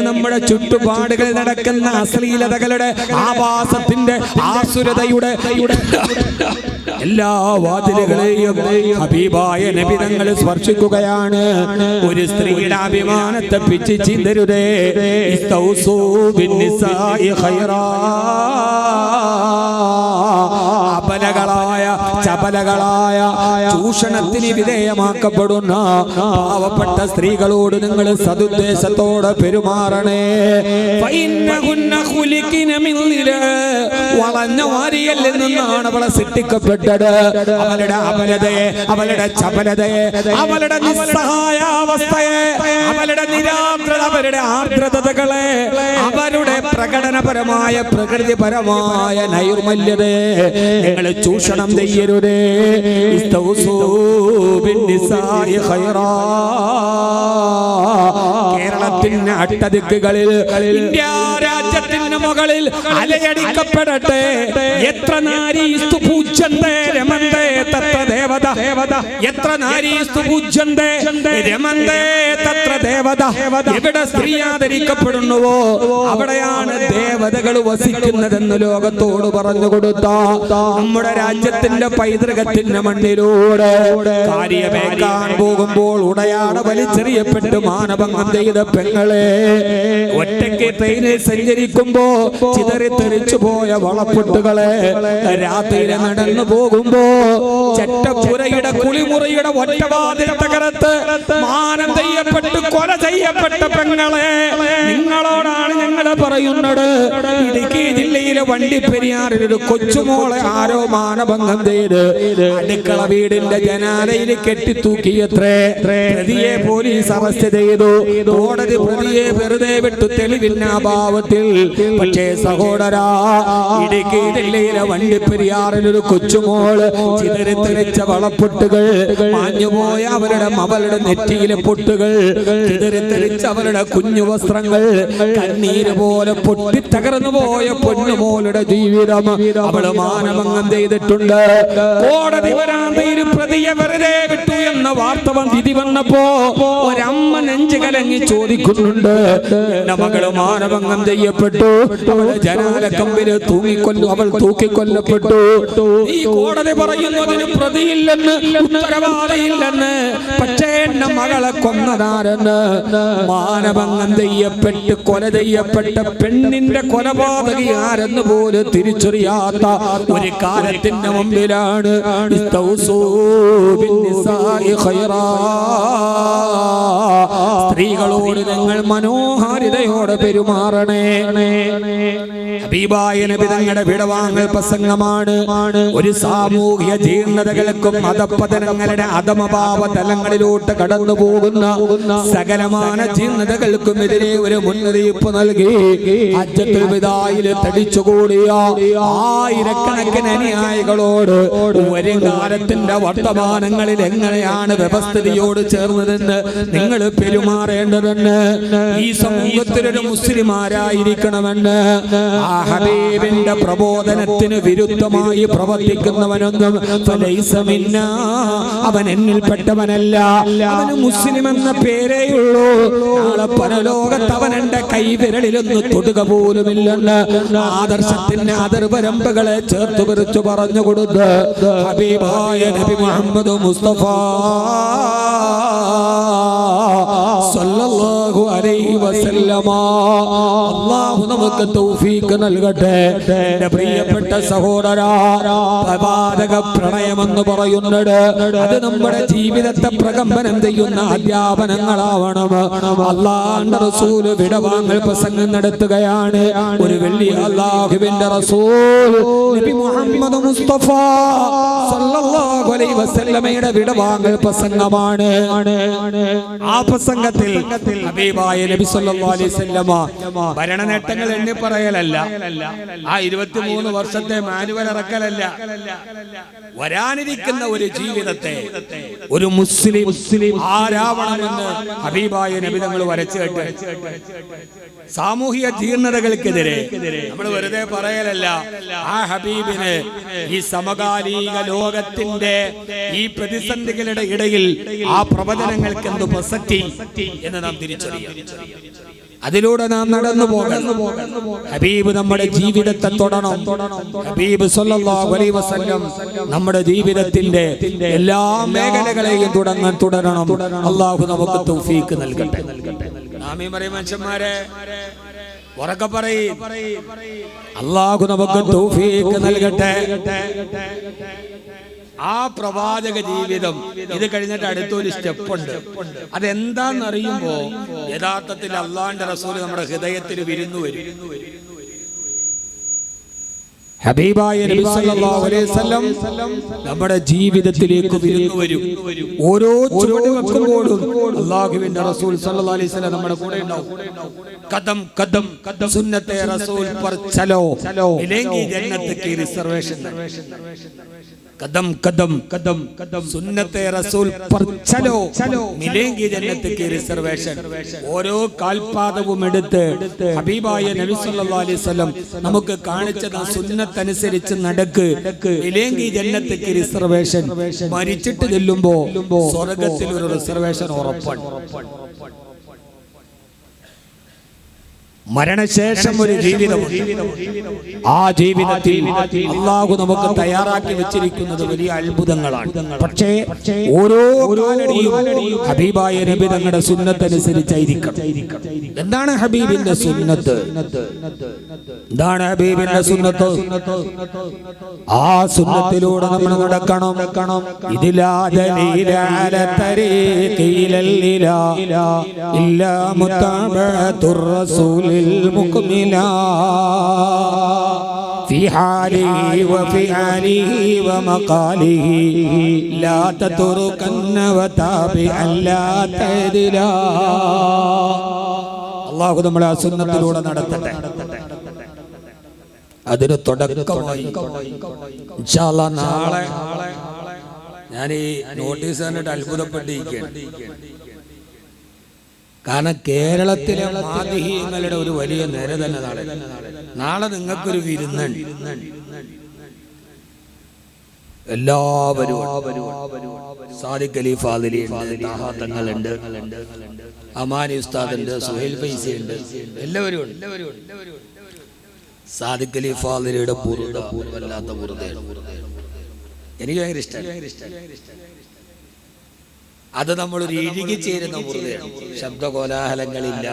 നമ്മുടെ ചുറ്റുപാടുകൾ നടക്കുന്ന അശ്ലീലതകളുടെ ആവാസത്തിന്റെ ആസുരതയുടെ എല്ലാ വാതിലുകളെയും ഹബീബായ സ്പർശിക്കുകയാണ്. ഒരു സ്ത്രീയുടെ അഭിമാനത്തെ പിച്ച് ചിന്തരുതേ. ഇസ്തൗസൂ ഖൈറാ. ചൂഷണത്തിന് വിധേയമാക്കപ്പെടുന്ന പാവപ്പെട്ട സ്ത്രീകളോട് നിങ്ങൾ സതുദ്ദേശത്തോടെ പെരുമാറണേ. വളഞ്ഞ വാരിയലിൽ നിന്നാണ് അവളെ സൃഷ്ടിക്കപ്പെട്ടത് അവളുടെ അപലതയെ അവളുടെ ചപലതയെ അവളുടെ നിസ്സഹായാവസ്ഥയെ അവളുടെ നിരാദ്രത അവരുടെ ആർദ്രതകളെ അവരുടെ പ്രകടനപരമായ പ്രകൃതിപരമായ നൈർമല്യതയെ നിങ്ങൾ ചൂഷണം ചെയ്യരുതേ. കേരളത്തിന്റെ അട്ടതിക്കുകളിൽ ഇന്ത്യ രാജ്യത്തിന് മുകളിൽ അലയടിക്കപ്പെടട്ടെ. എത്ര നാരീസ്തു പൂജ്യന്തേ രമന്തേ തത്ര ദേവത എത്ര നാരീസ്തു പൂജ്യന്തേ രമന്തേ തത്ര ദേവത എവിടെ സ്ത്രീ ആദരിക്കപ്പെടുന്നുവോ അവിടെയാണ് ദേവതകൾ വസിക്കുന്നതെന്ന് ലോകത്തോട് പറഞ്ഞു കൊടുത്ത. നമ്മുടെ രാജ്യത്തിന്റെ പൈതൃകത്തിന്റെ മണ്ണിലൂടെ കാര്യമേക്കാൻ പോകുമ്പോൾ ഉടയാട വലിച്ചെറിയപ്പെട്ട് മാനഭംഗം ചെയ്ത പെങ്ങളെ ഒറ്റയ്ക്ക് ട്രെയിനിൽ സഞ്ചരിക്കുമ്പോ ചിതറിത്തെറിച്ചു പോയ വളപ്പൊട്ടുകളെ രാത്രിയിൽ നടന്നു പോകുമ്പോ ചട്ടപ്പുരയുടെ കുളിമുറിയുടെ ഒറ്റവാതിൽ തകരത്ത് മാനം ചെയ്യപ്പെട്ട് കൊല ചെയ്യപ്പെട്ട പെങ്ങളെ നിങ്ങളോടാണ് ഞങ്ങൾ പറയുന്നത്. ഇടുക്കി ജില്ലയിലെ വണ്ടിപ്പെരിയാറിൽ ഒരു കൊച്ചുമോളെ ആരോ മാനഭംഗം ചെയ്ത് അടുക്കള വീടിന്റെ ജനാലയിൽ കെട്ടിത്തൂക്കിയത്രേ. പ്രതിയെ പോലീസ് അറസ്റ്റ് ചെയ്തു. കോടതി പ്രതിയെ വെറുതെ വിട്ടു തെളിവിന്റെ അഭാവത്തിൽ പക്ഷേ സഹോദരാ ഇടുക്കി ജില്ലയിലെ വണ്ടിപ്പെരിയാറിൽ ഒരു കൊച്ചുമോൾ ചിതറിത്തെറിച്ച വളപ്പൊട്ടുകൾ മാഞ്ഞുപോയ അവരുടെ മകളുടെ നെറ്റിയിലെ പൊട്ടുകൾ ചിതറിത്തെറിച്ച അവരുടെ കുഞ്ഞു വസ്ത്രങ്ങൾ കണ്ണീര് പോലെ പൊട്ടി തകർന്നു പോയ പൊന്നുമോളുടെ ജീവിതം അവൾ മാനഭംഗം ചെയ്തിട്ടുണ്ട്. കോടതി വരാന്തയിൽ പ്രതിയെ വെറുതെ വിട്ടു എന്ന വാർത്ത വിധി വന്നപ്പോ ഒരമ്മ നെഞ്ചു കലങ്ങി ചോദിക്കുന്നുണ്ട്. എന്റെ മകൾ മാനഭംഗം ചെയ്യപ്പെട്ടു. അവൾ ജനാല കമ്പിൽ തൂങ്ങിക്കൊല്ലു. അവൾ തൂക്കിക്കൊല്ലപ്പെട്ടു. ഈ കോടതി പറയുന്നതിന് പ്രതിയില്ലെന്ന് ഉത്തരവാദിയില്ലെന്ന്. പക്ഷേ എന്റെ മകളെ കൊന്നതാരെന്ന്. മാനഭംഗം ചെയ്യപ്പെട്ട് കൊല ചെയ്യപ്പെട്ട പെണ്ണിന്റെ കൊലപാതകി ആരെന്ന് പോലും തിരിച്ചറിയാത്ത ഒരു കാലത്തിന്റെ മുമ്പിലാണ് സ്ത്രീകളോട് നിങ്ങൾ മനോഹാരിതയോടെ പെരുമാറണേ. ഹബീബായ നബി വിടവാങ്ങൽ പ്രസംഗമാണ്. ഒരു സാമൂഹ്യ ജീർണതകൾക്കും മതപതനങ്ങളുടെ അധമഭാവ തലങ്ങളിലോട്ട് കടന്നു പോകുന്ന സകലമാന ജീർണതകൾക്കും എതിരെ ഒരു മുന്നറിയിപ്പ് നൽകി അജത്തുൽ വിദായിൽ തടിച്ചുകൂടിയ ആയിരക്കണക്കിന് അനുയായികളോട് ഒരു കാലത്തിന്റെ വർത്തമാനങ്ങളിൽ എങ്ങനെയാണ് വ്യവസ്ഥിതിയോട് ചേർന്നതെന്ന് നിങ്ങൾ പെരുമാറേണ്ടതെന്ന് ഈ സമൂഹത്തിലൊരു മുസ്ലിമാരായിരിക്കണമെന്ന് ആ ഹബീബിന്റെ പ്രബോധനത്തിന് വിരുദ്ധമായി പ്രവർത്തിക്കുന്നവനൊന്നും. അവൻ എന്നിൽപ്പെട്ടവനല്ല. അവന് മുസ്ലിം എന്ന പേരേയുള്ളൂ നാളെ പരലോകത്ത് എന്റെ കൈവിരലിലൊന്ന് തൊടുക പോലുമില്ലെന്ന് ആദർശത്തിന്റെ അതിർവരമ്പുകളെ ചേർത്ത് പിറിച്ചു പറഞ്ഞു കൊടുത്ത് ഹബീബായ നബി മുഹമ്മദ് മുസ്തഫ. വസല്ലമ. അല്ലാഹു നമുക്ക് തൗഫീക്ക് നൽകട്ടെ. എന്റെ പ്രിയപ്പെട്ട സഹോദരാ പ്രവാചക പ്രണയമെന്ന് പറയുന്നത് അത് നമ്മുടെ ജീവിതത്തെ പ്രകമ്പനം ചെയ്യുന്ന അധ്യാപനങ്ങളാവണം. അള്ളാന്റെ റസൂൽ വിടവാങ്ങൽ പ്രസംഗം നടത്തുകയാണ്. ഒരു വെള്ളി അള്ളാഹുവിന്റെ റസൂൽ നബി മുഹമ്മദ് മുസ്തഫ സല്ലല്ലാഹു അലൈഹി വസല്ലമയുടെ വിടവാങ്ങൽ പ്രസംഗമാണ്. ആ പ്രസംഗത്തിൽ ഹബീബായ നബി ഭരണ നേട്ടങ്ങൾ എണ്ണി പറയലല്ല. ആ ഇരുപത്തിമൂന്ന് വർഷത്തെ മാനുവൽ ഇറക്കലല്ല വരാനിരിക്കുന്ന ഒരു ജീവിതത്തെ ഒരു മുസ്ലിം മുസ്ലിം ആരാവണമെന്ന് ഹബീബായ നബിതങ്ങൾ വരച്ചു കേട്ട്. സാമൂഹിക ജീർണതകൾക്കെതിരെ നമ്മൾ വെറുതെ പറയലല്ല. ആ ഹബീബിന് ഈ സമകാലിക ലോകത്തിന്റെ ഈ പ്രതിസന്ധികളുടെ ഇടയിൽ ആ പ്രവചനങ്ങൾക്ക് എന്ത് പ്രസക്തി എന്ന് നാം തിരിച്ചറിയാം. അതിലൂടെ നാം നടന്നു പോകണം. ഹബീബ് നമ്മുടെ ജീവിതത്തെ തൊടണം. ഹബീബ് വസല്ലം നമ്മുടെ ജീവിതത്തിന്റെ എല്ലാ മേഖലകളെയും തുടങ്ങാൻ തുടരണം. അള്ളാഹു നമുക്ക് തൗഫീക്ക് നൽകട്ടെ. ആമീൻ പറയും മനുഷ്യന്മാരെ. ഉറക്കെ പറയും. അള്ളാഹു നമുക്ക് തൗഫീക്ക് നൽകട്ടെ. ആ പ്രവാചക ജീവിതം ഇത് കഴിഞ്ഞിട്ട് അടുത്തൊരു സ്റ്റെപ്പ് ഉണ്ട് അതെന്താണെന്നറിയുമ്പോ യഥാർത്ഥത്തിൽ അള്ളാന്റെ റസൂൽ നമ്മുടെ ഹൃദയത്തിൽ വിരുന്നു വരും. ഹബീബായ നബി സല്ലല്ലാഹു അലൈഹി വസല്ലം നമ്മുടെ ജീവിതത്തിലേക്ക് വരും. ഓരോ ചുവട് റസൂൽ അലൈഹി വസല്ലം നമ്മുടെ കൂടെ ഉണ്ടാവും. കദം കദം സുന്നത്തെ റസൂൽ പർ ചലോ. ഇല്ലെങ്കിൽ ജന്നത്തേക്ക് റിസർവേഷൻ കദം കദം കദം കദം. സുന്നത്തെ റസൂൽ ചലോ ചലോ. മിലേങ്കി ജന്നത്തേക്ക് റിസർവേഷൻ ഓരോ കാൽപാദവും എടുത്ത് ഹബീബായ നബി സല്ലല്ലാഹു അലൈഹി വസല്ലം നമുക്ക് കാണിച്ചത് ആ സുന്നത്ത് അനുസരിച്ച് നടക്ക്. മിലേങ്കി ജന്നത്തേക്ക് റിസർവേഷൻ മരിച്ചിട്ട് ചെല്ലുമ്പോൾ സ്വർഗത്തിൽ ഒരു റിസർവേഷൻ ഉറപ്പാണ്. മരണശേഷം ഒരു ജീവിതമുണ്ട്. ആ ജീവിതത്തിൽ അള്ളാഹു നമുക്ക് തയ്യാറാക്കി വെച്ചിരിക്കുന്നത് വലിയ അത്ഭുതങ്ങളാണ്. പക്ഷേ ഓരോ ഹബീബായ നബി തങ്ങളുടെ സുന്നത്തനുസരിച്ചായിരിക്കും. എന്താണ് ഹബീബിന്റെ സുന്നത്ത്? എന്താണ് ഹബീബിന്റെ സുന്നത്ത്? ആ സുന്നത്തിലൂടെ നമ്മൾ നടക്കണം. ഇതിലാ ദലീല അല തരീഖിലൽ ഇലാ ഇല്ലാ മുത്തബഅത്തുർ റസൂലിൽ മുക്മിലാ في حاله وفي آله ومقاله لا تتركن وتابعا لا تدلا അള്ളാഹു നമ്മളെ ആ സുന്നത്തിലൂടെ നടത്തട്ടെ അതിന് തുടക്കമായി ഇൻഷാ അല്ലാ നാളെ ഞാൻ ഈ നോട്ടീസ് കണ്ടിട്ട് അത്ഭുതപ്പെട്ടിരിക്കുകയാണ് കാരണം കേരളത്തിലെ മാതിഹീങ്ങളുടെ ഒരു വലിയ നേരെ തന്നെ നാളെ. നാളെ നിങ്ങൾക്കൊരു വിരുന്നുണ്ട്. എല്ലാവരും സാദിഖ് അലി ഫാദിലി തങ്ങളുണ്ട് അമാനി ഉസ്താദുണ്ട് സുഹൈൽ ഫൈസ ഉണ്ട് എല്ലാവരും സാദിഖ് അലി ഫാദിലിയുടെ പൂർവ പൂർവല്ലാത്ത പൂർവതയാണ്. എനിക്ക് ഭയങ്കര ഇഷ്ടമാണ് അത് നമ്മൾ ഒരു ഇഴുകി ചേരുന്ന മുറുകയാണ് ശബ്ദ കോലാഹലങ്ങളില്ല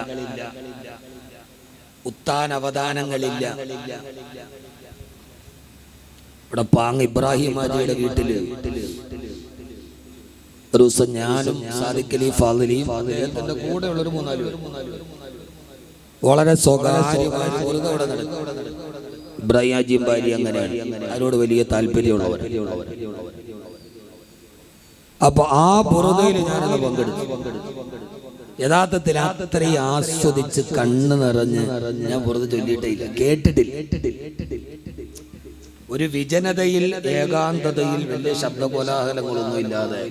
ഉത്താൻ അവതാനങ്ങളില്ല ഇവിടെ പാങ് ഇബ്രാഹിം ഹാജിയുടെ വീട്ടിൽ ഒരു ദിവസം ഞാനും സാദിഖലി ഫാദിലിയും അദ്ദേഹത്തിന്റെ കൂടെ ഉള്ള ഒരു മൂന്നാൽ വളരെ സ്വകാര്യമായ മുറുക അവിടെ നടക്കും. ഇബ്രാഹിം ആജിയും ഭാര്യ അങ്ങനെയാണ് അതിനോട് വലിയ താല്പര്യമുള്ളവർ അപ്പൊ ആ പുറതയിൽ ഞാനത് പങ്കെടുത്തു. യഥാർത്ഥത്തിൽ അത്രയും ആസ്വദിച്ച് കണ്ണ് നിറഞ്ഞ് ഞാൻ പുറത്ത് ചൊല്ലിയിട്ടില്ല കേട്ടിട്ടില്ല. ഒരു വിജനതയിൽ ഏകാന്തതയിൽ വലിയ ശബ്ദ കോലാഹലങ്ങളൊന്നും ഇല്ലാതെ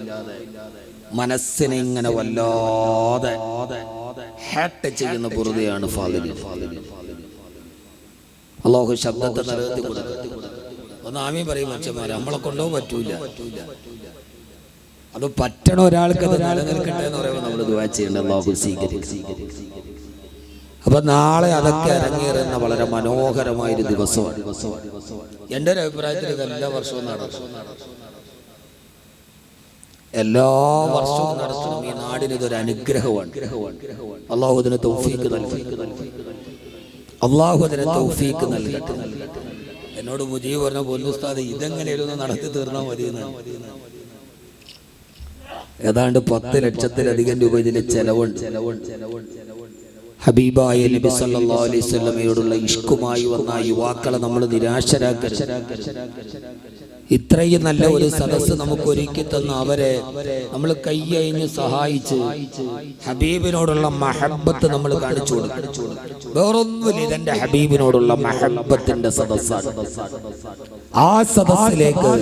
മനസ്സിനെ ഇങ്ങനെ വല്ലാതെ ഹാട്ട് ചെയ്യുന്ന പുറതെയാണ് ഫാദിൽ അള്ളാഹു ശബ്ദത്തെ നിറയത്തി കൊടുക്കും ഒന്ന് ആമി പറയും മനുഷ്യന്മാരെ നമ്മളെ കൊണ്ടോ പറ്റൂല. അത് പറ്റണ ഒരാൾക്ക് അത് നിലനിൽക്കട്ടെ എന്ന് പറയുമ്പോൾ നമ്മൾ ദുവാ ചെയ്യേണ്ട അള്ളാഹു സ്വീകരിക്കും അപ്പൊ നാളെ അതൊക്കെ അരങ്ങേറുന്ന വളരെ മനോഹരമായ ഒരു ദിവസമാണ്. എന്റെ ഒരു അഭിപ്രായത്തിൽ ഇത് എല്ലാ വർഷവും നടക്കും. എല്ലാ വർഷവും നടത്തണം ഈ നാടിന് ഇതൊരു അനുഗ്രഹമാണ്. അള്ളാഹു അതിന് തൗഫീക്ക് നൽകി അള്ളാഹു അതിന് തൗഫീക്ക് നൽകട്ടെ. എന്നോട് മുജീബ് പറഞ്ഞ പൊന്നുസ്താദ് ഇതെങ്ങനെയൊന്ന് നടത്തി തീർന്നാൽ മതി എന്നാണ് ഏതാണ്ട് പത്ത് ലക്ഷത്തിലധികം രൂപ ഇതിന് ചെലവുണ്ട്. ഹബീബായ നബി അലൈഹി വസല്ലമയോടുള്ള ഇഷ്കുമായി വന്ന യുവാക്കളെ നമ്മൾ നിരാശരാക്കരുത്. ഇത്രയും നല്ല ഒരു സദസ്സ് നമുക്ക് ഒരുക്കി തന്ന അവരെ നമ്മൾ കൈയഴിഞ്ഞ് സഹായിച്ച് ഹബീബിനോടുള്ള മഹബത്ത് നമ്മൾ കാണിച്ചു കൊടുക്കും. വേറൊന്നുമില്ല ഇതെന്റെ ഹബീബിനോടുള്ള മഹബത്തിന്റെ സദസ്സാണ്. ആ സദസ്സിലേക്ക്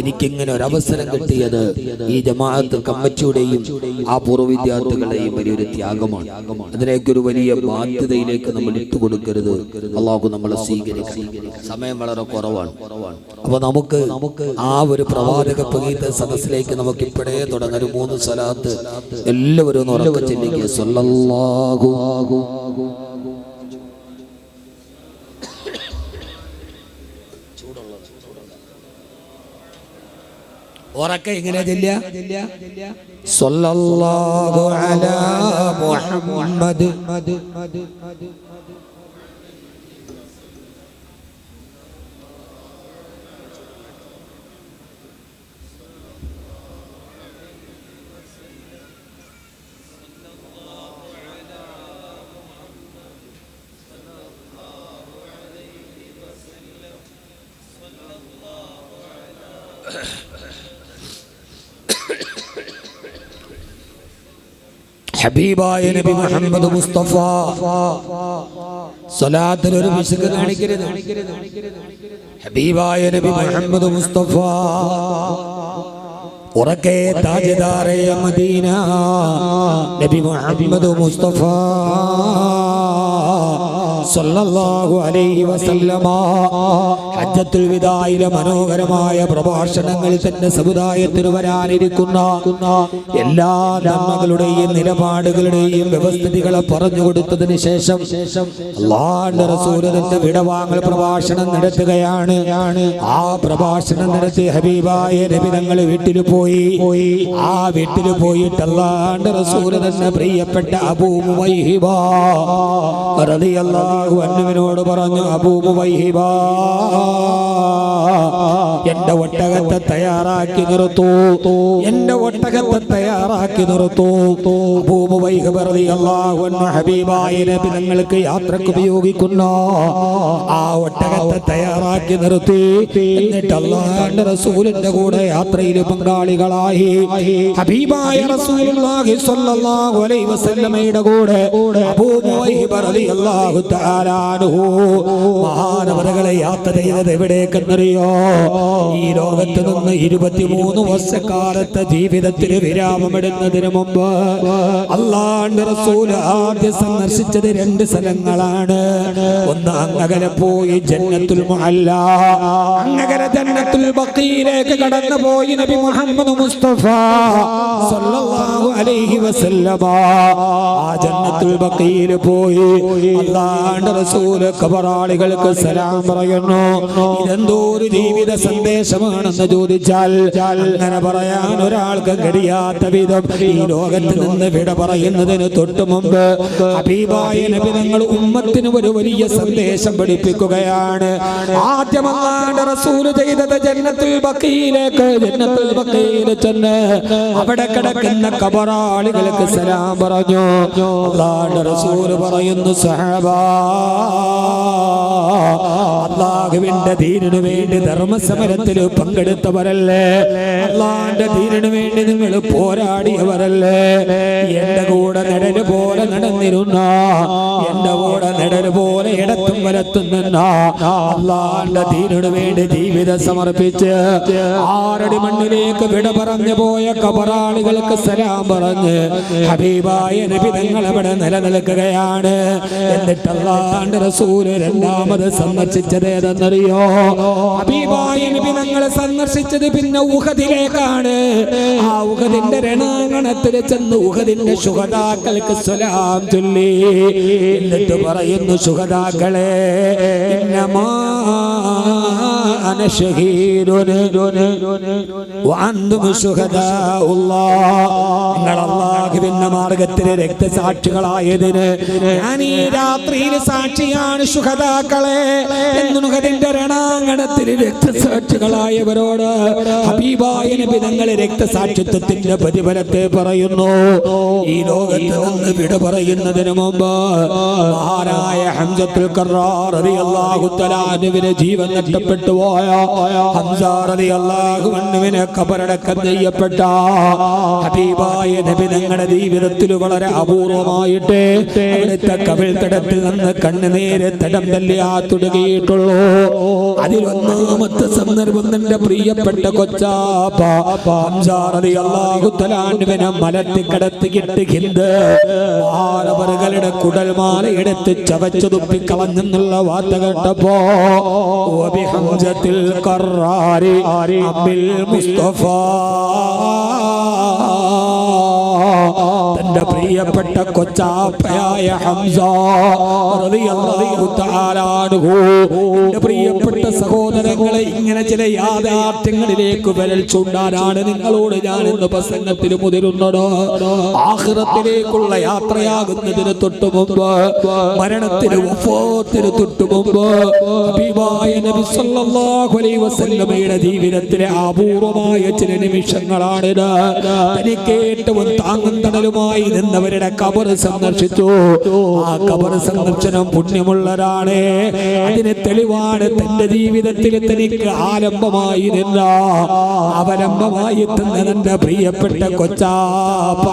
എനിക്കിങ്ങനെ ഒരു അവസരം കിട്ടിയത് ഈ ജമാഅത്ത് കമ്മിറ്റിയുടെയും ആ പൂർവ വിദ്യാർത്ഥികളുടെയും വലിയൊരു ത്യാഗമാണ്. അതിനേക്ക് ഒരു വലിയ ബാധ്യതയിലേക്ക് നമ്മൾ ഇട്ടുകൊടുക്കരുത്. അള്ളാഹു നമ്മളെ സ്വീകരിക്കും. സമയം വളരെ കുറവാണ്. അപ്പൊ നമുക്ക് ആ ഒരു പ്രവാചക പകീത സദസ്സിലേക്ക് നമുക്ക് ഇപ്പോഴേ തുടങ്ങാൻ ഒരു മൂന്ന് സ്ഥലത്ത് എല്ലാവരും ഉറക്കം ചെല്ലിക്കുക സല്ലല്ലാഹു ഉറക്കം ഇങ്ങനെ ചെല്ലുക? സല്ലല്ലാഹു അലാ മുഹമ്മദ് ഹബീബായ നബി മുഹമ്മദ് മുസ്തഫ. സ്വലാത്തിൽ ഒരു പിശുക്ക് കാണിക്കരുത്. ഹബീബായ നബി മുഹമ്മദ് മുസ്തഫ. ഉറക്കെ താജദാറെ മദീന നബി മുഹമ്മദ് മുസ്തഫ. സല്ലല്ലാഹു അലൈഹി വസല്ലമ. മനോഹരമായ പ്രഭാഷണങ്ങളിൽ തന്നെ സമുദായത്തിന് വരാനിരിക്കുന്ന എല്ലാ നന്മകളുടെയും നിലപാടുകളുടെയും വ്യവസ്ഥിതികളെ പറഞ്ഞു കൊടുത്തതിന് ശേഷം അള്ളാന്റെ വിടവാങ്ങൾ വിടവാങ്ങൽ പ്രഭാഷണം നടത്തുകയാണ്. ആ പ്രഭാഷണം നടത്തി ഹബീബായ രവിതങ്ങൾ വീട്ടിൽ പോയി. ആ വീട്ടിൽ പോയിട്ട് അള്ളാന്റെ പ്രിയപ്പെട്ട അബൂമുവൈഹിബ റളിയല്ലാഹു അൻഹുവിനോട് പറഞ്ഞു അബൂമുവൈഹിബ എന്റെ ഒട്ടകത്തെ തയ്യാറാക്കി നിർത്തു എന്റെ ഒട്ടകത്തെ തയ്യാറാക്കി നിർത്തു ഹബീബായ നബി തങ്ങൾക്ക് യാത്രയ്ക്ക് ഉപയോഗിക്കുന്ന ആ ഒട്ടകത്തെ തയ്യാറാക്കി നിർത്തി എന്നിട്ട് അള്ളാഹുവിന്റെ റസൂലിന്റെ കൂടെ യാത്രയിൽ പങ്കാളികളായി ഹബീബായ റസൂലുള്ളാഹി സ്വല്ലല്ലാഹു അലൈഹി വസല്ലമയുടെ കൂടെ മഹാനവറുകളെ യാത്ര ചെയ്തത് എവിടേക്കെന്നറിയോ? ഈ ലോകത്ത് നിന്ന് ഇരുപത്തിമൂന്ന് വർഷക്കാലത്തെ ജീവിതത്തിന് വിരാമമിടുന്നതിന് മുമ്പ് അള്ളാണ്ട് റസൂൽ ആദ്യം സന്ദർശിച്ചത് രണ്ട് സ്ഥലങ്ങളാണ്. ഒന്ന് അങ്ങകലെ പോയി ജന്നത്തുൽ മുഹല്ല അങ്ങകലെ ജന്നത്തുൽ ബക്കിയിലേക്ക് കടന്നു പോയി നബി മുഹമ്മദ് മുസ്തഫ സല്ലല്ലാഹു അലൈഹി വസല്ലമ. ആ ജന്നത്തുൽ ബഖീൽ പോയി അള്ളാണ്ട് റസൂൽ ഖബറാളികൾക്ക് സലാം പറയുന്നു. ഇതെന്തോ ഒരു ജീവിത സന്ദേശമാണെന്ന് ചോദിച്ചാൽ അങ്ങനെ പറയാൻ ഒരാൾക്ക് കഴിയാത്ത വിധം ഈ ലോകത്ത് നിന്ന് വിട പറയുന്നതിന് തൊട്ടു മുമ്പ് ഹബീബായ നബി തങ്ങൾ ഉമ്മത്തിന് ഒരു വലിയ സന്ദേശം പഠിപ്പിക്കുകയാണ്. ആദ്യം അല്ലാഹുവിന്റെ റസൂൽ ചെയ്തത് ജന്നത്തുൽ ബക്കയിലേക്ക് ജന്നത്തുൽ ബഖീൽ ചെന്ന് അവിടെ കിടക്കുന്ന കബറാളികൾക്ക് സലാം പറഞ്ഞു. അള്ളാഹുവിന്റെ റസൂൽ പറയുന്നു സഹബ അള്ളാഹുവിന്റെ ദീനിനു വേണ്ടി ധർമ്മസമരത്തിൽ പങ്കെടുത്തവരല്ലേ? അള്ളാന്റെ ദീനിനു വേണ്ടി നിങ്ങൾ പോരാടിയവരല്ലേ? എന്റെ കൂടെ നടന് പോലെ നടന്നിരുന്ന എന്റെ കൂടെ നടന് പോലെ ഇടത്തും വലത്തും നിന്ന അള്ളാന്റെ ദീനിനു വേണ്ടി ജീവിതം സമർപ്പിച്ച് ആരടി മണ്ണിലേക്ക് വിട പറഞ്ഞു പോയ കബറാളികൾക്ക് സലാം പറഞ്ഞ് ഹബീബായ നബി നിങ്ങൾ അവിടെ നിലനിൽക്കുകയാണ്. എന്നിട്ട് അള്ളാന്റെ റസൂൽ രണ്ടാമത് സന്ദർശിച്ചത് ഏതെന്നറിയോ? ഹബീബായ നബി ഞങ്ങളെ സന്ദർശിച്ചത് പിന്നെ ഊഹദിലേക്കാണ് ആ ഊഹദിന്റെ രണാങ്കണത്തിൽ ചെന്ന് ഊഹദിന്റെ സുഹതാക്കൾക്ക് സ്വലാം ചൊല്ലി. എന്നിട്ട് പറയുന്നു സുഹതാക്കളെ അല്ലാഹുവിന്റെ മാർഗത്തിൽ രക്തസാക്ഷികളായതിന് ഞാൻ ഈ രാത്രിയിൽ സാക്ഷിയാണ് ശുഹദാക്കളെ. എന്നുഹദിന്റെ രണാങ്കണത്തിൽ രക്തസാക്ഷികളായവരോട് ഹബീബായ നബി തങ്ങളെ രക്തസാക്ഷിത്വത്തിന്റെ പ്രതിഫലത്തെ പറയുന്നു. ഈ ലോകത്ത് നിന്ന് വിട പറയുന്നതിന് മുമ്പ് മഹാനായ ഹംസത്തുൽ അൻഹുവിന് ജീവൻ നഷ്ടപ്പെട്ടു പോയ ഹംസ റളിയല്ലാഹു അൻഹുവിനെ കബറടക്കം ചെയ്യപ്പെട്ട ഹബീബായ നബി തങ്ങളുടെ ജീവിതത്തിൽ വളരെ അപൂർവമായിട്ട് അവിടുത്തെ കവിൾ നിന്ന് തടം തല്ലിയാ തുടങ്ങിയിട്ടുള്ളൂ. അതിലൊന്നാമത്തെ തന്റെ പ്രിയപ്പെട്ട കൊച്ചാപ്പ ഹംസ റളിയല്ലാഹു തആല അൻഹുവിനെ മലത്തി കടത്തിയിട്ട് ഹിന്ദ് ആരവറുകളുടെ കുടൽമാല എടുത്ത് ചവച്ചതുപ്പിക്കളഞ്ഞെന്നുള്ള വാർത്ത കേട്ടപ്പോ വബിഹംസത്തിൽ കറാരി അമ്മിൽ മുസ്തഫ തന്റെ പ്രിയപ്പെട്ട കൊച്ചാപ്പയായ ഹംസ പ്രിയപ്പെട്ട സഹോദരങ്ങളെ ഇങ്ങനെ ചില യാഥാർത്ഥ്യങ്ങളിലേക്ക് വിരൽ ചൂണ്ടാനാണ് നിങ്ങളോട് ഞാൻ ഇന്ന് പ്രസംഗത്തിൽ മുതിരുന്നത്. ആഹ്റത്തിലേക്കുള്ള യാത്രയാകുന്നതിന് തൊട്ടു മുമ്പ് മരണത്തിന് വഫാത്തിന് തൊട്ടു മുമ്പ് വസല്ലമയുടെ ജീവിതത്തിലെ അപൂർവമായ ചില നിമിഷങ്ങളാണിത്. തനിക്ക് ഏറ്റവും താങ്ങും തണലുമായി നിന്നവരുടെ കബർ സന്ദർശിച്ചു. ആ കബർ സന്ദർശനം പുണ്യമുള്ളതാണ് അതിന് തെളിവാണ് തന്റെ ജീവിതത്തിൽ തനിക്ക് ആരംഭമായി നിന്ന അവലംബമായി തന്ന പ്രിയപ്പെട്ട കൊച്ചാപ്പ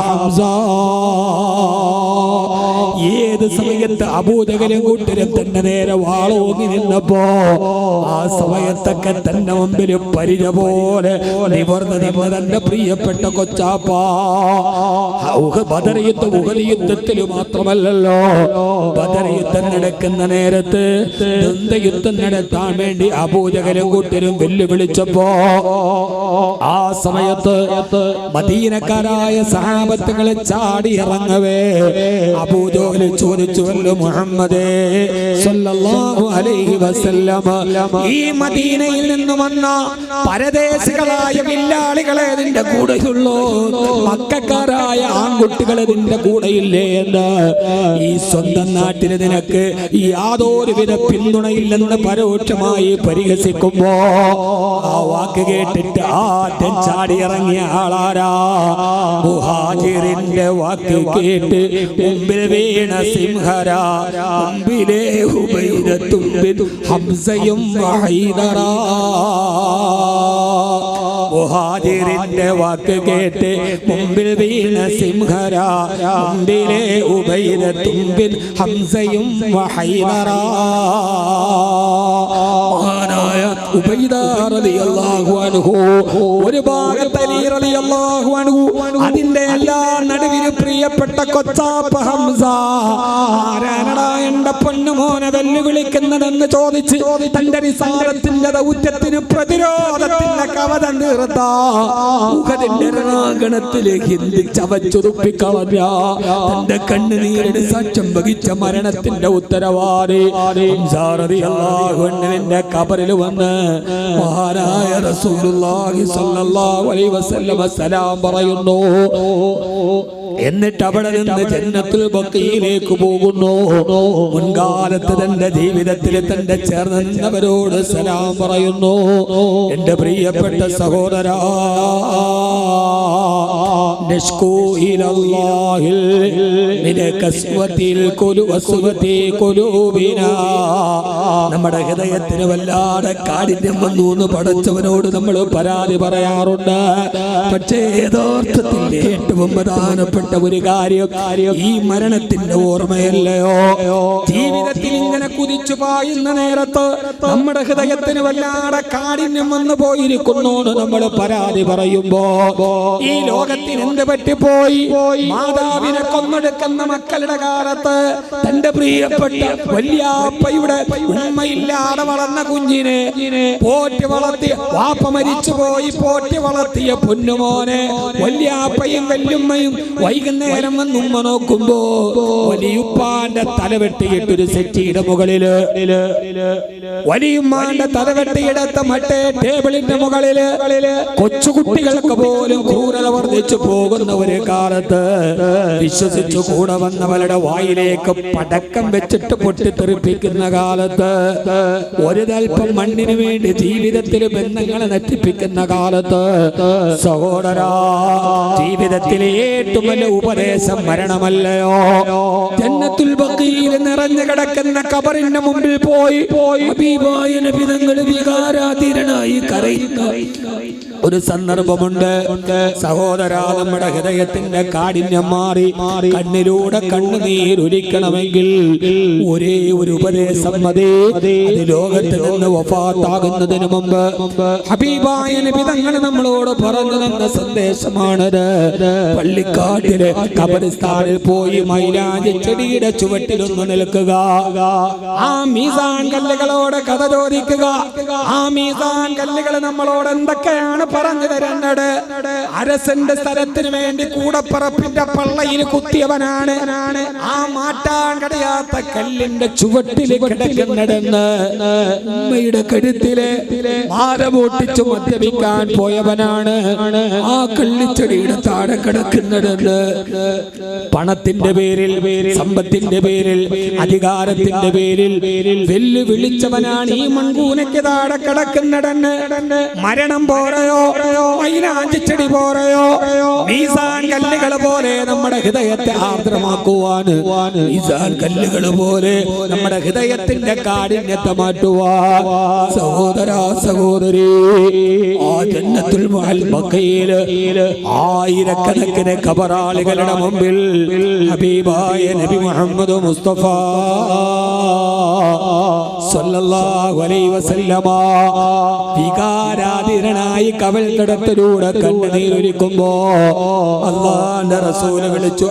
ഏത് സമയത്ത് അബൂതകലും കൂട്ടരും തന്നെ നേരെ വാളോങ്ങി നിന്നപ്പോ ആ സമയത്തൊക്കെ തന്നെ മുമ്പിൽ പരിച പോലെ നിവർന്ന് നിന്ന തന്റെ പ്രിയപ്പെട്ട കൊച്ചാപ്പ. ഉഹദ് യുദ്ധത്തിൽ മാത്രമല്ലല്ലോ. ബദർ യുദ്ധം നടക്കുന്ന നേരത്ത് യുദ്ധം നടത്താൻ വേണ്ടി അബൂജകലും കൂട്ടരും വെല്ലുവിളിച്ചപ്പോ ആ സമയത്ത് മദീനക്കാരായ സഹാബത്തുകളെ ചാടി ഇറങ്ങവേ. അബൂജോൽ ചോദിച്ചുവല്ലോ മുഹമ്മദേ സല്ലല്ലാഹു അലൈഹി വസല്ലമ ഈ മദീനയിൽ നിന്ന് വന്ന പരദേശികളായ വില്ലാളികളെ നിന്റെ കൂടെയുള്ളോ. മക്കക്കാരായ ആൺകുട്ടികളെ നിന്റെ കൂടെയില്ലേ എന്ന്? ഈ സ്വന്തം നാട്ടിന് നിനക്ക് യാതൊരുവിധ പിന്തുണയില്ലെന്ന് പരോക്ഷമായി പരിഹസിക്കുമ്പോ ആ വാക്ക് കേട്ടിട്ട് ആദ്യം ചാടി ഇറങ്ങിയ ആളാരാ? മുഹാജിറിന്റെ വാക്ക് കേട്ട് മുമ്പിൽ വീണ സിംഹരാ. മുമ്പിലെ ഉബൈദത്തുമ്പിൽ ഹംസയും ഹൈദറാ മുഹാജിറിന്റെ വാക്ക് കേട്ട് മുമ്പിൽ വീണ സിംഹരാ മുമ്പിലെ തുമ്പിൽ ഹംസയും അൻഹു ഒരു അതിന്റെ എല്ലാ നടുവിന് പ്രിയപ്പെട്ട കൊച്ചാപ്പ ഹംസ. എന്റെ പൊന്നുമോനെ വെല്ലുവിളിക്കുന്നതെന്ന് ചോദിച്ച് തന്റെ നിസാരത്തിന്റെ ദൗത്യത്തിന് പ്രതിരോധത്തിന്റെ കവത നിർത്താ മുഖത്തിന്റെ രണാങ്കണത്തിലെ ഹിന്ദി ചവച്ചുതുപ്പിക്കളഞ്ഞ. തന്റെ കണ്ണുനീരുടെ സാക്ഷ്യം വഹിച്ച മരണത്തിന്റെ ഉത്തരവാദി. ഹംസാറിന്റെ കബറിൽ വന്ന് മഹാനായ റസൂലുള്ളാഹി സ്വല്ലല്ലാഹു അലൈഹി വസല്ലമ സലാം പറയുന്നു. എന്നിട്ട് അവിടെ നിന്ന് ജന്നത്തുൽ ബക്കയിലേക്ക് പോകുന്നു. മുൻകാലത്ത് തന്റെ ജീവിതത്തിൽ തന്റെ ചേർന്ന് നിന്നവരോട് സലാം പറയുന്നു. എന്റെ പ്രിയപ്പെട്ട സഹോദരാ നമ്മുടെ ഹൃദയത്തിന് വല്ലാതെ കാഠിന്യം വന്നു എന്ന് പഠിച്ചവനോട് നമ്മൾ പരാതി പറയാറുണ്ട്. പക്ഷേ യഥാർത്ഥത്തിൽ ഏറ്റവും പ്രധാനപ്പെട്ട ഒരു കാര്യം ഈ മരണത്തിന്റെ ഓർമ്മയല്ലയോ? ജീവിതത്തിൽ ഇങ്ങനെ കുതിച്ചു പായുന്ന നേരത്ത് നമ്മുടെ ഹൃദയത്തിന് വല്ലാതെ കാഠിന്യം വന്നു പോയിരിക്കുന്നു എന്ന് നമ്മൾ പരാതി പറയുമ്പോ ഈ ലോകത്തിന് എന്ത് പറ്റിപ്പോയി? മാതാവിനെ കൊന്നെടുക്കുന്ന മക്കളുടെ കാലത്ത് തന്റെ പ്രിയപ്പെട്ട വല്യാപ്പയുടെ ഉമ്മയില്ലാതെ വളർന്ന കുഞ്ഞിനെ പോറ്റി വളർത്തിയ വാപ്പ മരിച്ചു പോയി പോറ്റി വളർത്തിയ പൊന്നുമോനെ വല്യാപ്പയും വല്യുമ്മയും വൈകുന്നേരം വന്ന് ഉമ്മ നോക്കുമ്പോ വലിയുപ്പാന്റെ തല വെട്ടിയിട്ടൊരു സെറ്റിയുടെ മുകളിൽ. വലിയുമ്മാന്റെ തല വെട്ടിയിടത്ത മറ്റേ ടേബിളിന്റെ മുകളിൽ കൊച്ചുകുട്ടികൾക്ക് പോലും ക്രൂരത വർദ്ധിച്ചു പോകുന്ന ഒരു കാലത്ത് വിശ്വസിച്ചു കൂടെ വന്നവരുടെ വായിലേക്ക് പടക്കം വെച്ചിട്ട് പൊട്ടിത്തെറിപ്പിക്കുന്ന കാലത്ത് ഒരു തൽപ്പം മണ്ണിന് വേണ്ടി ജീവിതത്തിൽ ബന്ധങ്ങളെ നശിപ്പിക്കുന്ന കാലത്ത് സഹോദരാ ജീവിതത്തിലെ ഏറ്റവും ഉപദേശം മരണമല്ലയോ? ജന്നത്തുൽ ബഖീൽ നിറഞ്ഞു കിടക്കുന്ന കബറിന്റെ മുമ്പിൽ പോയി. ഹബീബായ നബി തങ്ങൾ വികാരാതിരനായി കരയുന്ന. ഒരു സന്ദർഭമുണ്ട്. സഹോദര നമ്മുടെ ഹൃദയത്തിന്റെ കാഠിന്യം മാറി കണ്ണിലൂടെ കണ്ണുനീരൊലിക്കണമെങ്കിൽ ഒരേ ഒരു ഉപദേശം മതി. അത് ലോകത്ത് നിന്ന് വഫാത്താകുന്നതിന് മുമ്പ് ഹബീബായ നിബിതങ്ങൾ നമ്മളോട് പറഞ്ഞു തന്ന സന്ദേശമാണത്. പള്ളിക്കാട്ടിലെ കബറിസ്ഥാനിൽ പോയി മൈലാഞ്ചി ചെടിയുടെ ചുവട്ടിലൊന്ന് നിൽക്കുക. ആ മീസാൻ കല്ലുകളോട് കഥ ചോദിക്കുക. ആ മീസാൻ കല്ലുകൾ നമ്മളോട് എന്തൊക്കെയാണ് പറഞ്ഞു തരുന്നത് അരസന്റെ സ്ഥലത്തിന് വേണ്ടി കൂടപ്പറപ്പിന്റെ പള്ളയിൽ കുത്തിയവനാണ്. ആ മാറ്റാൻ കഴിയാത്ത കല്ലിന്റെ ചുവട്ടിൽ കിടക്കുന്നിടന്ന് ഉമ്മയുടെ കഴുത്തിലെ മാരമൂട്ടിച്ചു മദ്യപിക്കാൻ പോയവനാണ്. ആ കള്ളിച്ചെടിയുടെ താഴെ കിടക്കുന്നിടന്ന് പണത്തിന്റെ പേരിൽ സമ്പത്തിന്റെ പേരിൽ അധികാരത്തിന്റെ പേരിൽ വെല്ലുവിളിച്ചവനാണ് ഈ മൺകൂനയ്ക്ക് താഴെ കിടക്കുന്നിടന്ന് മരണം പോറയോ? മൈലാഞ്ചിച്ചെടി പോറയോ മീസാൻ കല്ലുകൾ പോലെ നമ്മുടെ ഹൃദയത്തെ ആർദ്രമാക്കുവാൻ. മീസാൻ കല്ലുകൾ പോലെ നമ്മുടെ ഹൃദയത്തിന്റെ കാഠിന്യത്തെ മാറ്റുവാൻ. സഹോദര സഹോദരി ആ ജന്നത്തുൽ മഹൽ മക്കയിൽ ആയിരക്കണക്കിന് കബറാളികളുടെ മുമ്പിൽ ഹബീബായ നബി മുഹമ്മദ് മുസ്തഫ സല്ലല്ലാഹു അലൈഹി വസല്ലമ വികാരാധീരനായി കവൽ തടത്തിലൂടെ കണ്ണുനീരൊലിക്കുമ്പോ അള്ളാന്റെ റസൂൽ വിളിച്ചു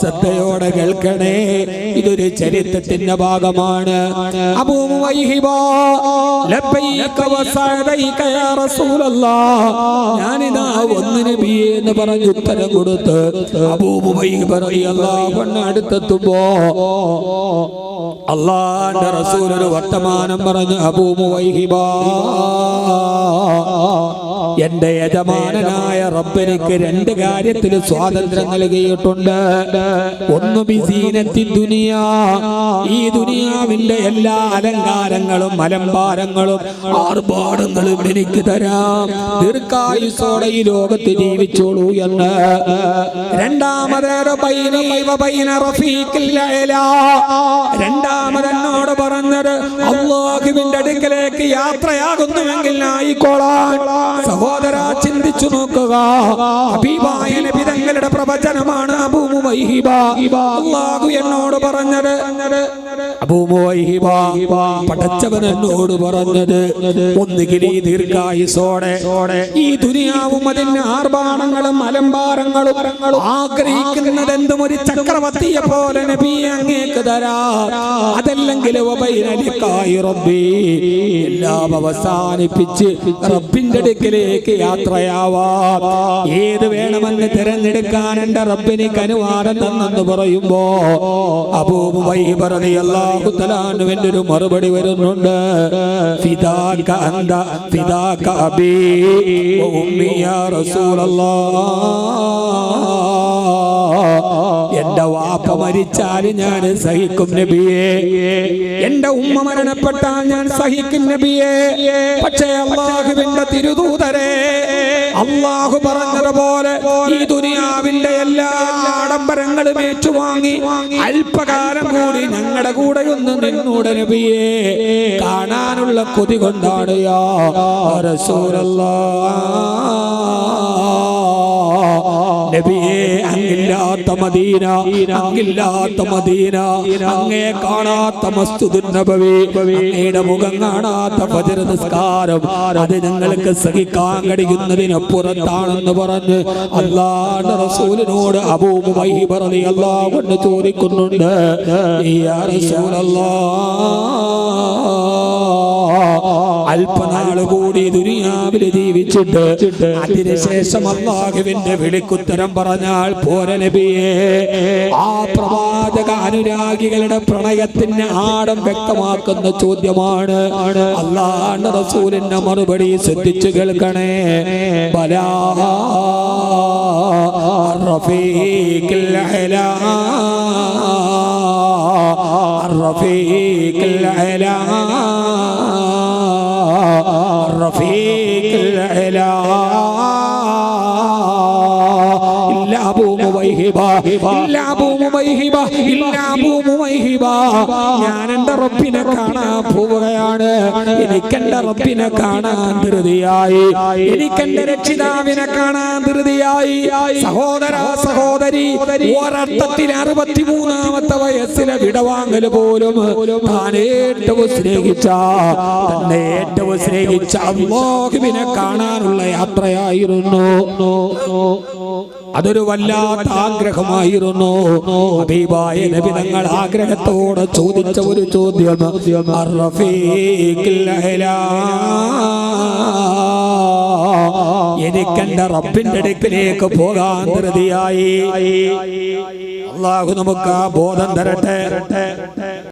ശ്രദ്ധയോടെ കേൾക്കണേ ഇതൊരു ചരിത്രത്തിന്റെ ഭാഗമാണ്. ഞാനിതാ ഒന്നിന് ബി എന്ന് പറഞ്ഞ് ഉത്തരം കൊടുത്ത് അടുത്തെത്തുമ്പോ അള്ളാന്റെ വർത്തമാനം പറഞ്ഞു മുവൈഹിബ എന്റെ യജമാനനായ റബ്ബനിക്ക് രണ്ട് കാര്യത്തിൽ സ്വാതന്ത്ര്യം നൽകിയിട്ടുണ്ട്. ഒന്ന് ബിസീനത്തി ദുനിയാ. ഈ ദുനിയാവിന്റെ എല്ലാ അലങ്കാരങ്ങളും അലങ്കാരങ്ങളും ആർഭാടങ്ങളും എനിക്ക് തരാം. ദീർഘായുസോടെ ഈ ലോകത്ത് ജീവിച്ചോളൂ എന്ന്. രണ്ടാമതെന്നോട് പറഞ്ഞത് അള്ളാഹുവിന്റെ അടുക്കലേക്ക് യാത്രയാകുന്നുവെങ്കിൽ ആയിക്കോളാൻ. സഹോദര ചിന്തിച്ചു നോക്കുക ഹബീബായ നബിതങ്ങളുടെ പ്രവചനമാണ് അള്ളാഹു എന്നോട് പറഞ്ഞത്. പടച്ചവൻ എന്നോട് പറഞ്ഞത്. ഒന്നുകിൽ ഈ ദീർഘായുസോടെ ഈ ദുനിയാവും അതിന്റെ ആർഭാടങ്ങളും അലമ്പാരങ്ങളും ആഗ്രഹിക്കുന്നത് എന്തും ഒരു ചക്രവർത്തിയെ പോലെ നബി അങ്ങേക്ക് തരാ. അതല്ലെങ്കിൽ എല്ലാം അവസാനിപ്പിച്ച് റബ്ബിന്റെ അടുക്കിലേക്ക് യാത്രയാവാം. ഏത് വേണമെന്ന് തിരഞ്ഞെടുക്കാൻ എന്റെ റബ്ബിനിക്ക് അനുവാദം തന്നെന്ന് പറയുമ്പോ അബൂബൈബറതി അള്ളാഹു തലാനുവിന്റെ ഒരു മറുപടി വരുന്നുണ്ട്. ഫിദാക അന്ത ഫിദാക അബീ വ ഉമ്മി റസൂലല്ലാഹ് മരിച്ചാൽ ഞാൻ സഹിക്കും നബിയെ. എന്റെ ഉമ്മ മരണപ്പെട്ടാൽ ഞാൻ സഹിക്കും നബിയെ. പക്ഷേ അള്ളാഹുവിന്റെ തിരുദൂതരെ അള്ളാഹു പറഞ്ഞതുപോലെ ഈ ദുനിയാവിന്റെ എല്ലാ ആഡംബരങ്ങളും ഏറ്റുവാങ്ങി അല്പകാലം കൂടി ഞങ്ങളുടെ കൂടെ ഒന്ന് നിന്നൂടെ നബിയെ. കാണാനുള്ള കൊതി കൊണ്ടാണ് യാ നബിയെ അങ്ങില്ലാത്ത മദീന അങ്ങില്ലാത്ത മദീന. അങ്ങേ കാണാത്ത മസ്തുദുൻ നബവി. അങ്ങയുടെ മുഖം കാണാത്ത ഫജർ നിസ്കാരം. അത് ഞങ്ങൾക്ക് സഹിക്കാൻ കഴിയുന്നതിനപ്പുറത്താണെന്ന് പറഞ്ഞ് അള്ളാഹുവിന്റെ റസൂലിനോട് അബൂ പറഞ്ഞ് അൻഹു ചോദിക്കുന്നുണ്ട് ഈ റസൂലല്ലാഹ് അല്പനാൾ കൂടി ദുനിയാവിൽ ജീവിച്ചിട്ട് അതിനുശേഷം അള്ളാഹുവിന്റെ വിളിക്കുത്തരം പറഞ്ഞാൽ പോരനബിയെ ആ പ്രവാചക അനുരാഗികളുടെ പ്രണയത്തിന് ആടം വ്യക്തമാക്കുന്ന ചോദ്യമാണ്. അള്ളാഹുന്റെ റസൂലിന്റെ മറുപടി ശ്രദ്ധിച്ചു കേൾക്കണേ. ബലാ الرفيق الإله ഞാൻ എന്റെ റബ്ബിനെ കാണാൻ പോവുകയാണ്. എനിക്കെന്റെ റബ്ബിനെ കാണാൻ ധൃതിയായി. എനിക്കെന്റെ രക്ഷിതാവിനെ കാണാൻ ധൃതിയായി. സഹോദര സഹോദരി ഒരർത്ഥത്തിൽ അറുപത്തിമൂന്നാമത്തെ വയസ്സിലെ വിടവാങ്ങൽ പോലും താൻ ഏറ്റവും സ്നേഹിച്ച തന്നെ ഏറ്റവും സ്നേഹിച്ച അള്ളാഹുവിനെ കാണാനുള്ള യാത്രയായിരുന്നു. അതൊരു വല്ലാത്ത ആഗ്രഹമായിരുന്നു ഹബീബായ നബി തങ്ങൾ ആഗ്രഹത്തോടെ ചോദിച്ച ഒരു ചോദ്യം. എനിക്കെന്റെ റബ്ബിന്റെ അടുക്കിലേക്ക് പോകാൻ ധൃതിയായി. അള്ളാഹു നമുക്ക് ആ ബോധം തരട്ടെ.